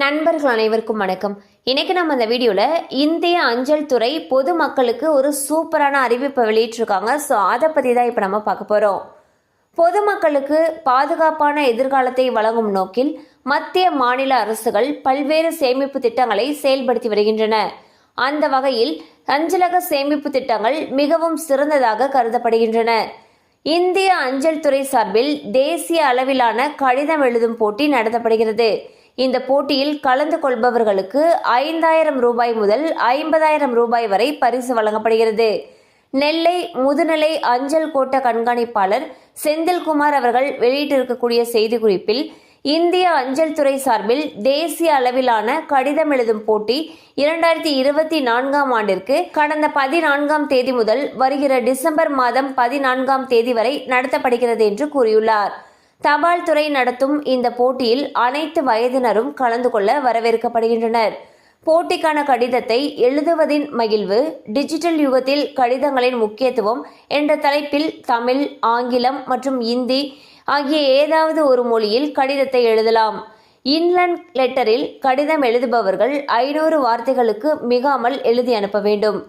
நண்பர்கள் அனைவருக்கும் வணக்கம். இன்றைக்கி நம்ம இந்த வீடியோவில் இந்திய அஞ்சல் துறை பொதுமக்களுக்கு ஒரு சூப்பரான அறிவிப்பை வெளியிட்டிருக்காங்க. ஸோ அதை பற்றி தான் இப்போ நம்ம பார்க்க போகிறோம் பொதுமக்களுக்கு பாதுகாப்பான எதிர்காலத்தை வழங்கும் நோக்கில் மத்திய மாநில அரசுகள் பல்வேறு சேமிப்பு திட்டங்களை செயல்படுத்தி வருகின்றன. அந்த வகையில் அஞ்சலக சேமிப்பு திட்டங்கள் மிகவும் சிறந்ததாக கருதப்படுகின்றன. இந்திய அஞ்சல் துறை சார்பில் தேசிய அளவிலான கடிதம் எழுதும் போட்டி நடத்தப்படுகிறது. இந்த போட்டியில் கலந்து கொள்பவர்களுக்கு ஐந்தாயிரம் ரூபாய் முதல் ஐம்பதாயிரம் ரூபாய் வரை பரிசு வழங்கப்படுகிறது. நெல்லை முதுநிலை அஞ்சல் கோட்ட கண்காணிப்பாளர் செந்தில்குமார் அவர்கள் வெளியிட்டிருக்கக்கூடிய செய்திக்குறிப்பில் இந்திய அஞ்சல் துறை சார்பில் தேசிய அளவிலான கடிதம் எழுதும் போட்டி இரண்டாயிரத்தி இருபத்தி நான்காம் ஆண்டிற்கு கடந்த பதினான்காம் தேதி முதல் வருகிற டிசம்பர் மாதம் பதினான்காம் தேதி வரை நடத்தப்படுகிறது என்று கூறியுள்ளார். தபால் துறை நடத்தும் இந்த போட்டியில் அனைத்து வயதினரும் கலந்து கொள்ள வரவேற்கப்படுகின்றனர். போட்டிக்கான கடிதத்தை எழுதுவதின் மகிழ்வு டிஜிட்டல் யுகத்தில் கடிதங்களின் முக்கியத்துவம் என்ற தலைப்பில் தமிழ் ஆங்கிலம் மற்றும் இந்தி ஆகிய ஏதாவது ஒரு மொழியில் கடிதத்தை எழுதலாம். இன்லண்ட் லெட்டரில் கடிதம் எழுதுபவர்கள் ஐநூறு வார்த்தைகளுக்கு மிகாமல் எழுதி அனுப்ப வேண்டும்.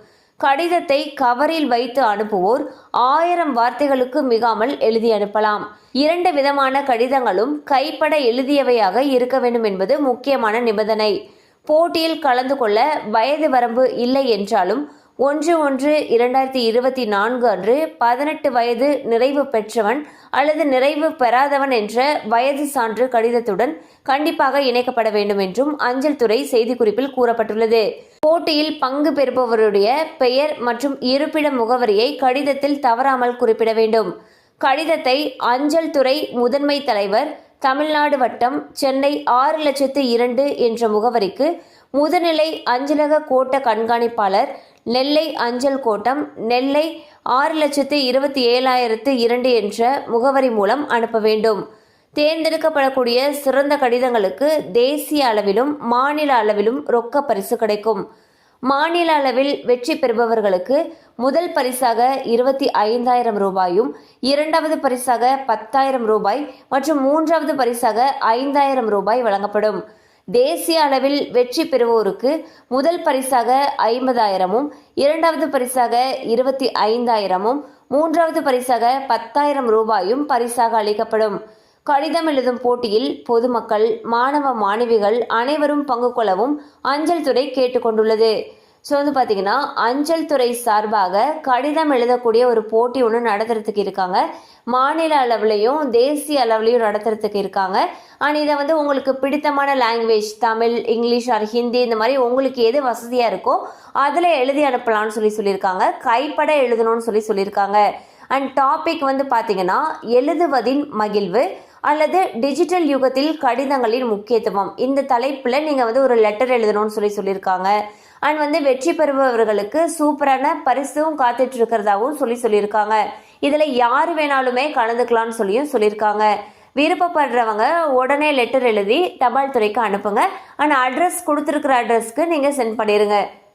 கடிதத்தை கவரில் வைத்து அனுப்புவோர் ஆயிரம் வார்த்தைகளுக்கு மிகாமல் எழுதி அனுப்பலாம். இரண்டு விதமான கடிதங்களும் கைப்பட எழுதியவையாக இருக்க வேண்டும் என்பது முக்கியமான நிபந்தனை. போட்டியில் கலந்து கொள்ள வயது வரம்பு இல்லை என்றாலும் ஒன்று ஒன்று இரண்டாயிரத்தி இருபத்தி நான்கு அன்று பதினெட்டு வயது நிறைவு பெற்றவன் அல்லது நிறைவு பெறாதவன் என்ற வயது சான்று கடிதத்துடன் கண்டிப்பாக இணைக்கப்பட வேண்டும் என்றும் அஞ்சல் துறை செய்திக்குறிப்பில் கூறப்பட்டுள்ளது. போட்டியில் பங்கு பெறுபவருடைய பெயர் மற்றும் இருப்பிட முகவரியை கடிதத்தில் தவறாமல் குறிப்பிட வேண்டும். கடிதத்தை அஞ்சல் துறை முதன்மை தலைவர் தமிழ்நாடு வட்டம் சென்னை ஆறு லட்சத்து இரண்டு என்ற முகவரிக்கு முதுநிலை அஞ்சலக கோட்ட கண்காணிப்பாளர் நெல்லை அஞ்சல் கோட்டம் நெல்லை ஆறு லட்சத்து இருபத்தி ஏழாயிரத்து இரண்டு என்ற முகவரி மூலம் அனுப்ப வேண்டும். தேர்ந்தெடுக்கப்படக்கூடிய சிறந்த கடிதங்களுக்கு தேசிய அளவிலும் மாநில அளவிலும் ரொக்க பரிசு கிடைக்கும். மாநில அளவில் வெற்றி பெறுபவர்களுக்கு முதல் பரிசாக இருபத்தி ஐந்தாயிரம் ரூபாயும் இரண்டாவது பரிசாக பத்தாயிரம் ரூபாய் மற்றும் மூன்றாவது பரிசாக ஐந்தாயிரம் ரூபாய் வழங்கப்படும். தேசிய அளவில் வெற்றி பெறுவோருக்கு முதல் பரிசாக ஐம்பதாயிரமும் இரண்டாவது பரிசாக இருபத்தி ஐந்தாயிரமும் மூன்றாவது பரிசாக பத்தாயிரம் ரூபாயும் பரிசாக அளிக்கப்படும். கடிதம் எழுதும் போட்டியில் பொதுமக்கள் மாணவ மாணவிகள் அனைவரும் பங்கு கொள்ளவும் அஞ்சல் துறை கேட்டுக்கொண்டுள்ளது ஸோ வந்து பார்த்தீங்கன்னா அஞ்சல் துறை சார்பாக கடிதம் எழுதக்கூடிய ஒரு போட்டி ஒன்று நடத்துறதுக்கு இருக்காங்க. மாநில அளவுலையும் தேசிய அளவுலையும் நடத்துறதுக்கு இருக்காங்க. அண்ட் இதை வந்து உங்களுக்கு பிடித்தமான language Tamil English or Hindi இந்த மாதிரி உங்களுக்கு எது வசதியாக இருக்கோ அதில் எழுதி அனுப்பலாம்னு சொல்லி சொல்லியிருக்காங்க. கைப்பட எழுதணும்னு சொல்லி சொல்லியிருக்காங்க. அண்ட் டாபிக் வந்து பார்த்தீங்கன்னா எழுதுவதின் மகிழ்வு அல்லது டிஜிட்டல் யுகத்தில் கடிதங்களின் முக்கியத்துவம். இந்த தலைப்பில் நீங்கள் வந்து ஒரு லெட்டர் எழுதணும்னு சொல்லி சொல்லியிருக்காங்க. அண்ட் வந்து வெற்றி பெறுபவர்களுக்கு சூப்பரான பரிசும் காத்துட்டு இருக்கிறதாவும் சொல்லி சொல்லியிருக்காங்க. இதில் யார் வேணாலுமே கலந்துக்கலாம்னு சொல்லியும் சொல்லியிருக்காங்க. விருப்பப்படுறவங்க உடனே லெட்டர் எழுதி தபால் துறைக்கு அனுப்புங்க. ஆனால் அட்ரஸ் கொடுத்துருக்குற அட்ரஸ்க்கு நீங்கள் சென்ட் பண்ணிடுங்க